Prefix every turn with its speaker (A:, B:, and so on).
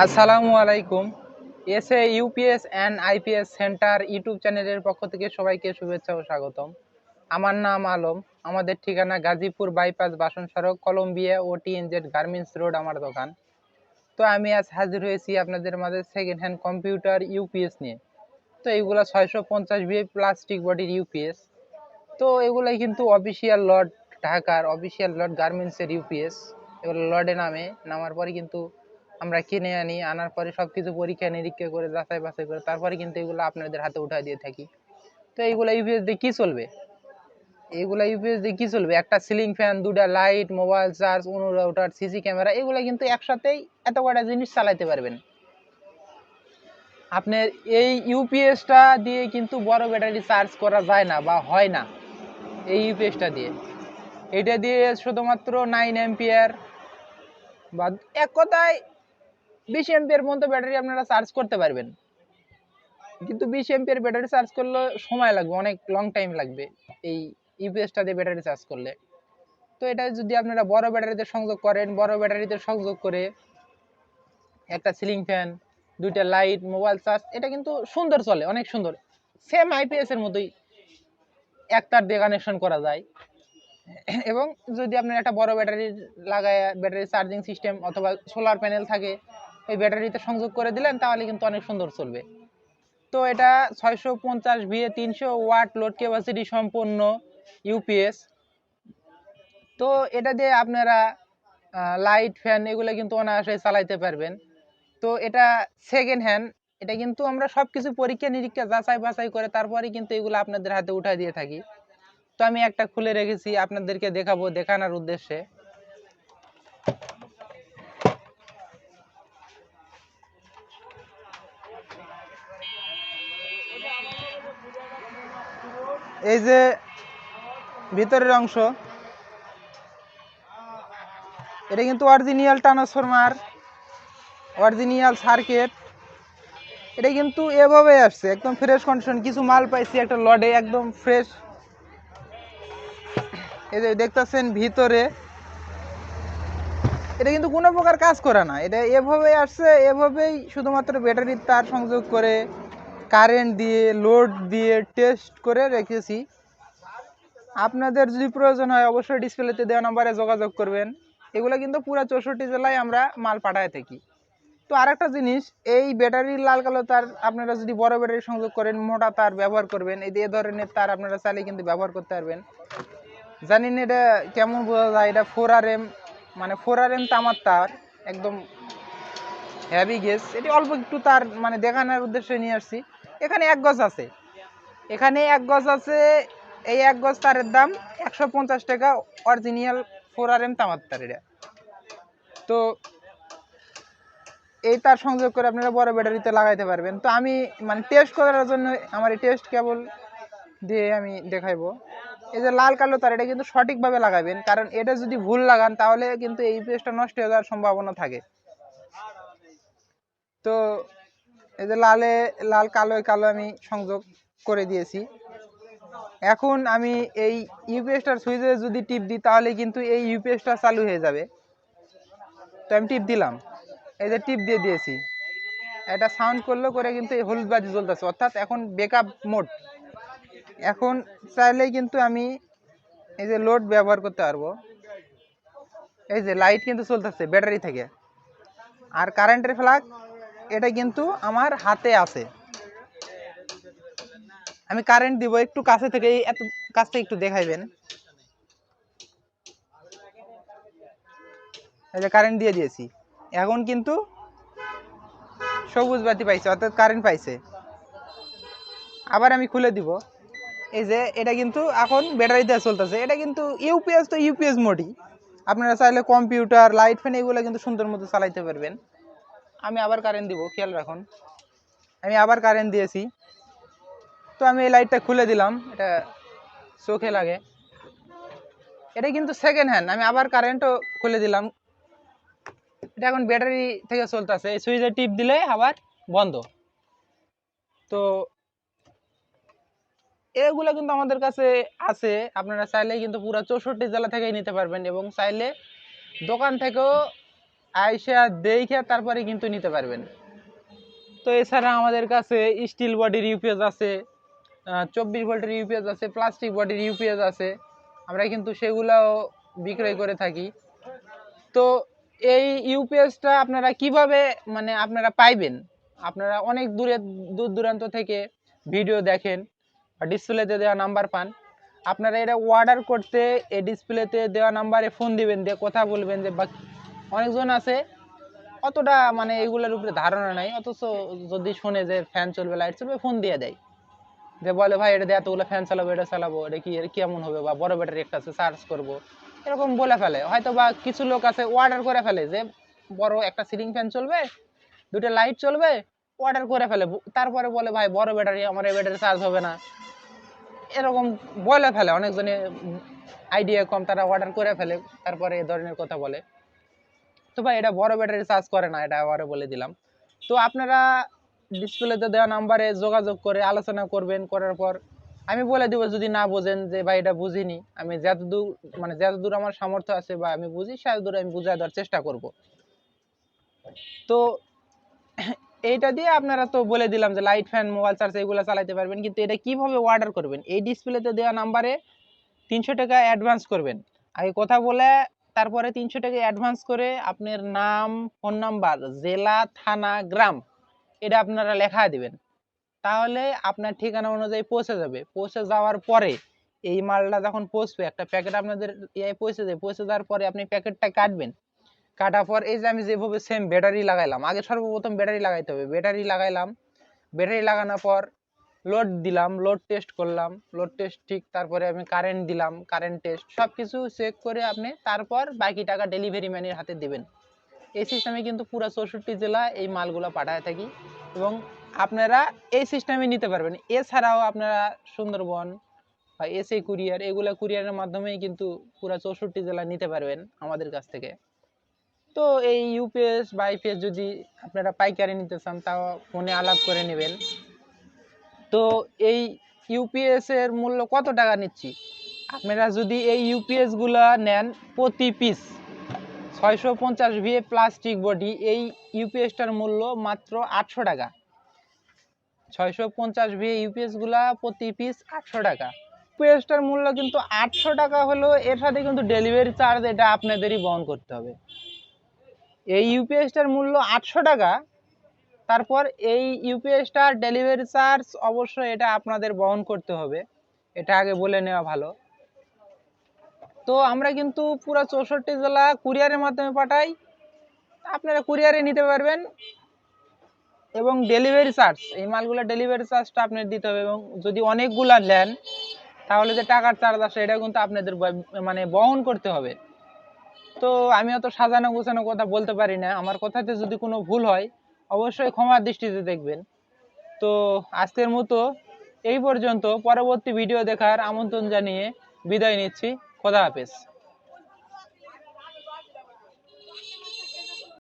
A: আসসালামু আলাইকুম। S A UPS and IPS center YouTube চ্যানেলের পক্ষ থেকে সবাইকে শুভেচ্ছা ও স্বাগতম। আমার নাম আলম। আমাদের ঠিকানা গাজীপুর বাইপাস বাসন সড়ক, কলম্বিয়া ও টিএনজেড গার্মেন্টস রোড, আমার দোকান। তো আমি আজ হাজির হয়েছি আপনাদের মাঝে সেকেন্ড হ্যান্ড কম্পিউটার ইউপিএস নিয়ে। তো এইগুলা ছয়শো পঞ্চাশ বিএ প্লাস্টিক বডির ইউপিএস। তো এগুলাই কিন্তু অফিসিয়াল লট ঢাকার অফিসিয়াল লট গার্মেন্টসের ইউপিএস। এগুলো লডে নামে, নামার পরে কিন্তু আমরা কিনে আনি, আনার পরে সব কিছু পরীক্ষা, নিরীক্ষা করে, যাচাই বাছাই করে, তারপরে কিন্তু এগুলো আপনাদের হাতে উঠায় দিয়ে থাকি। তো এইগুলো ইউপিএস দিয়ে কী চলবে? এইগুলা ইউপিএস দিয়ে কী চলবে? একটা সিলিং ফ্যান দুটা লাইট মোবাইল চার্জ অনু রাউটার সিসি ক্যামেরা এগুলো কিন্তু একসাথেই এত কটা জিনিস চালাতে পারবেন। আপনার এই ইউপিএসটা দিয়ে কিন্তু বড় ব্যাটারি চার্জ করা যায় না বা হয় না, এই ইউপিএসটা দিয়ে। এটা দিয়ে শুধুমাত্র নাইন এম্পিয়ার বা এক কথায় বিশ এম্পিয়ার পর্যন্ত ব্যাটারি আপনারা চার্জ করতে পারবেন। কিন্তু বিশ এম্পিয়ার ব্যাটারি চার্জ করলে সময় লাগবে, অনেক লং টাইম লাগবে এই ইউপিএসটা দিয়ে ব্যাটারি চার্জ করলে। তো এটা যদি আপনারা বড় ব্যাটারিতে সংযোগ করেন, বড় ব্যাটারিতে সংযোগ করে একটা সিলিং ফ্যান দুইটা লাইট মোবাইল চার্জ এটা কিন্তু সুন্দর চলে, অনেক সুন্দর। সেম আইপিএস এর মতোই এক তার দিয়ে কানেকশন করা যায়। এবং যদি আপনার একটা বড় ব্যাটারি লাগায়, ব্যাটারি চার্জিং সিস্টেম অথবা সোলার প্যানেল থাকে ওই ব্যাটারিতে সংযোগ করে দিলেন, তাহলে কিন্তু অনেক সুন্দর চলবে। তো এটা ছয়শো পঞ্চাশ ভিএ, তিনশো ওয়াট লোড ক্যাপাসিটি সম্পন্ন ইউপিএস। তো এটা দিয়ে আপনারা লাইট ফ্যান এগুলো কিন্তু অনায়াসে চালাইতে পারবেন। তো এটা সেকেন্ড হ্যান্ড এটা কিন্তু আমরা সব কিছু পরীক্ষা নিরীক্ষা যাচাই বাছাই করে তারপরে কিন্তু এগুলো আপনাদের হাতে উঠাই দিয়ে থাকি। তো আমি একটা খুলে রেখেছি, আপনাদেরকে দেখাবো, দেখানোর উদ্দেশ্যে। এই যে ভিতরের অংশ, এটা কিন্তু অরিজিনিয়াল ট্রান্সফরমার অরিজিনিয়াল সার্কিট এটা কিন্তু এভাবে আসছে, একদম ফ্রেশ কন্ডিশন কিছু মাল পাইছি, একটা লডে একদম ফ্রেশ এই যে দেখতেছেন ভিতরে। এটা কিন্তু কোনো প্রকার কাজ করে না, এটা এভাবে আসছে, এভাবেই শুধুমাত্র ব্যাটারির তার সংযোগ করে। কারেন্ট দিয়ে লোড দিয়ে টেস্ট করে রেখেছি। আপনাদের যদি প্রয়োজন হয়, অবশ্যই ডিসপ্লেতে দেওয়া নাম্বারে যোগাযোগ করবেন। এগুলো কিন্তু পুরো চৌষট্টি জেলায় আমরা মাল পাঠায় থাকি। তো আরেকটা জিনিস, এই ব্যাটারির লাল কালো তার আপনারা যদি বড় ব্যাটারি সংযোগ করেন, মোটা তার ব্যবহার করবেন, এই এ ধরনের তার আপনারা চাইলে কিন্তু ব্যবহার করতে পারবেন। জানি না এটা কেমন বোঝা যায়, এটা ফোর আর এম মানে ফোর আর এম তামার তার, একদম হ্যাভি গেস এটি অল্প একটু তার মানে দেখানোর উদ্দেশ্যে নিয়ে আসছি। এখানে এক গজ আছে। এখানে এক গজ আছে, এই এক গজ তারের দাম একশো পঞ্চাশ টাকা অরিজিনাল ফোর আর এম তামার তার এটা। তো এই তার সংযোগ করে আপনারা বড় ব্যাটারিতে লাগাইতে পারবেন। তো আমি মানে টেস্ট করার জন্য আমার এই টেস্ট কেবল দিয়ে আমি দেখাইবো। এই যে লাল কালো তার, এটা কিন্তু সঠিকভাবে লাগাবেন, কারণ এটা যদি ভুল লাগান, তাহলে কিন্তু এই পেজটা নষ্ট হয়ে যাওয়ার সম্ভাবনা থাকে। তো এই যে লালে, লাল, কালো কালো আমি সংযোগ করে দিয়েছি। এখন আমি এই ইউপিএসটার সুইচে যদি টিপ দিই, তাহলে কিন্তু এই ইউপিএসটা চালু হয়ে যাবে। তো আমি টিপ দিলাম। এই যে টিপ দিয়ে দিয়েছি। এটা সাউন্ড করল করে কিন্তু এই হলুদ বাজি জ্বলতেছে। অর্থাৎ এখন বেকআপ মোড এখন চাইলেই কিন্তু আমি এই যে লোড ব্যবহার করতে পারব। এই যে লাইট কিন্তু চলতেছে ব্যাটারি থেকে। আর কারেন্টের ফ্লাগ এটা কিন্তু আমার হাতে আছে। আমি কারেন্ট দিব একটু কাছে থেকে এত, কাছ থেকে একটু দেখাইবেন। এই যে কারেন্ট দিয়ে দিয়েছি। এখন কিন্তু সবুজ বাতি পাইছে, অর্থাৎ কারেন্ট পাইছে। আবার আমি খুলে দিব। এই যে এটা কিন্তু এখন ব্যাটারি দিয়ে চলতেছে। এটা কিন্তু ইউপিএস তো ইউপিএস মোডই। আপনারা চাইলে কম্পিউটার লাইট ফ্যান এগুলো কিন্তু সুন্দর মতো চালাইতে পারবেন। আমি আবার কারেন্ট দিব, খেয়াল রাখুন। আমি আবার কারেন্ট দিয়েছি। তো আমি এই লাইটটা খুলে দিলাম, এটা চোখে লাগে। এটা কিন্তু সেকেন্ড হ্যান্ড আমি আবার কারেন্টও খুলে দিলাম। এটা এখন ব্যাটারি থেকে চলতেছে, এই সুইচে টিপ দিলে আবার বন্ধ। তো এগুলো কিন্তু আমাদের কাছে আছে, আপনারা চাইলে কিন্তু পুরো চৌষট্টি জেলা থেকেই নিতে পারবেন এবং চাইলে দোকান থেকেও আইসা দেখে তারপরে কিন্তু নিতে পারবেন। তো এছাড়া আমাদের কাছে স্টিল বডির ইউপিএস আছে চব্বিশ ভোল্টের ইউপিএস আছে প্লাস্টিক বডির ইউপিএস আছে। আমরা কিন্তু সেগুলাও বিক্রয় করে থাকি। তো এই ইউপিএসটা আপনারা কীভাবে মানে আপনারা পাইবেন? আপনারা অনেক দূরে, দূর দূরান্ত থেকে ভিডিও দেখেন বা ডিসপ্লেতে দেওয়া নাম্বার পান। আপনারা এটা অর্ডার করতে, এই ডিসপ্লেতে দেওয়া নাম্বারে ফোন দিবেন, দিয়ে কথা বলবেন যে বা অনেকজন আছে, অতটা মানে এগুলোর উপরে ধারণা নাই, অথচ যদি শোনে যে ফ্যান চলবে লাইট চলবে ফোন দিয়ে দেয়। যে বলে, ভাই, এটা দিয়ে এতগুলো ফ্যান চালাবো, এটা চালাবো, এটা কি, এটা কেমন হবে? বা বড় ব্যাটারি একটা আছে চার্জ করব। এরকম বলে ফেলে। হয়তো বা কিছু লোক আছে অর্ডার করে ফেলে যে, বড় একটা সিলিং ফ্যান চলবে, দুটো লাইট চলবে অর্ডার করে ফেলে। তারপরে বলে, ভাই, বড় ব্যাটারি আমার এই ব্যাটারি চার্জ হবে না। এরকম বলে ফেলে। অনেকজনে আইডিয়া কম, তারা অর্ডার করে ফেলে, তারপরে এ ধরনের কথা বলে। তো ভাই, এটা বড় ব্যাটারি চার্জ করে না, এটা আবারও বলে দিলাম। তো আপনারা ডিসপ্লেতে দেওয়া নাম্বারে যোগাযোগ করে আলোচনা করবেন, করার পর আমি বলে দিব যদি না বোঝেন যে, ভাই, এটা বুঝিনি। আমি যতদূর মানে যতদূর আমার সামর্থ্য আছে বা আমি বুঝি, সেতদূর আমি বুঝাই দেওয়ার চেষ্টা করব। তো এইটা দিয়ে আপনারা তো বলে দিলাম যে লাইট ফ্যান মোবাইল চার্জ এগুলো চালাতে পারবেন। কিন্তু এটা কীভাবে অর্ডার করবেন? এই ডিসপ্লেতে দেওয়া নাম্বারে তিনশো টাকা অ্যাডভান্স করবেন। আগে কথা বলে তারপরে তিনশো টাকা অ্যাডভান্স করে আপনার নাম ফোন নাম্বার জেলা, থানা, গ্রাম, এটা আপনারা লেখা দিবেন। তাহলে আপনার ঠিকানা অনুযায়ী পৌঁছে যাবে। পৌঁছে যাওয়ার পরে এই মালটা যখন পৌঁছবে, একটা প্যাকেট আপনাদের ইয়ে পৌঁছে যাবে পৌঁছে যাওয়ার পরে আপনি প্যাকেটটা কাটবেন। কাটার পর এই যে আমি যেভাবে সেম ব্যাটারি লাগাইলাম, আগে সর্বপ্রথম ব্যাটারি লাগাইতে হবে। ব্যাটারি লাগাইলাম। ব্যাটারি লাগানোর পর লোড দিলাম লোড টেস্ট করলাম লোড টেস্ট ঠিক তারপরে আমি কারেন্ট দিলাম কারেন্ট টেস্ট সব কিছু চেক করে আপনি তারপর বাকি টাকা ডেলিভারি ম্যানের হাতে দিবেন। এই সিস্টেমে কিন্তু পুরো চৌষট্টি জেলা এই মালগুলো পাঠায় থাকি এবং আপনারা এই সিস্টেমে নিতে পারবেন। এছাড়াও আপনারা সুন্দরবন বা এসএ কুরিয়ার এগুলো কুরিয়ারের মাধ্যমেই কিন্তু পুরো চৌষট্টি জেলা নিতে পারবেন আমাদের কাছ থেকে। তো এই ইউপিএস বা আইপিএস যদি আপনারা পাইকারি নিতে চান তাও ফোনে আলাপ করে নেবেন। তো এই ইউপিএস এর মূল্য কত টাকা নিচ্ছি? আপনারা যদি এই ইউপিএসগুলা নেন প্রতি পিস ছয়শো পঞ্চাশ ভিএ প্লাস্টিক বডি এই ইউপিএসটার মূল্য মাত্র আটশো টাকা। ছয়শো পঞ্চাশ ভিএ ইউপিএসগুলা প্রতি পিস আটশো টাকা। ইউপিএসটার মূল্য কিন্তু আটশো টাকা হলো এর সাথে কিন্তু ডেলিভারি চার্জ এটা আপনাদেরই বহন করতে হবে। এই ইউপিএসটার মূল্য আটশো টাকা তারপর এই ইউপিএসটার ডেলিভারি চার্জ অবশ্যই এটা আপনাদের বহন করতে হবে। এটা আগে বলে নেওয়া ভালো। তো আমরা কিন্তু পুরো চৌষট্টি জেলা কুরিয়ারের মাধ্যমে পাঠাই। আপনারা কুরিয়ারে নিতে পারবেন। এবং ডেলিভারি চার্জ এই মালগুলো ডেলিভারি চার্জটা আপনার দিতে হবে। এবং যদি অনেকগুলা নেন, তাহলে যে টাকার চার্জ আসে এটা কিন্তু আপনাদের মানে বহন করতে হবে। তো আমি অত সাজানো গোছানো কথা বলতে পারি না। আমার কথাতে যদি কোনো ভুল হয় অবশ্যই ক্ষমার দৃষ্টিতে দেখবেন। তো আজকের মতো এই পর্যন্ত। পরবর্তী ভিডিও দেখার আমন্ত্রণ জানিয়ে বিদায় নিচ্ছি। খোদা হাফেজ।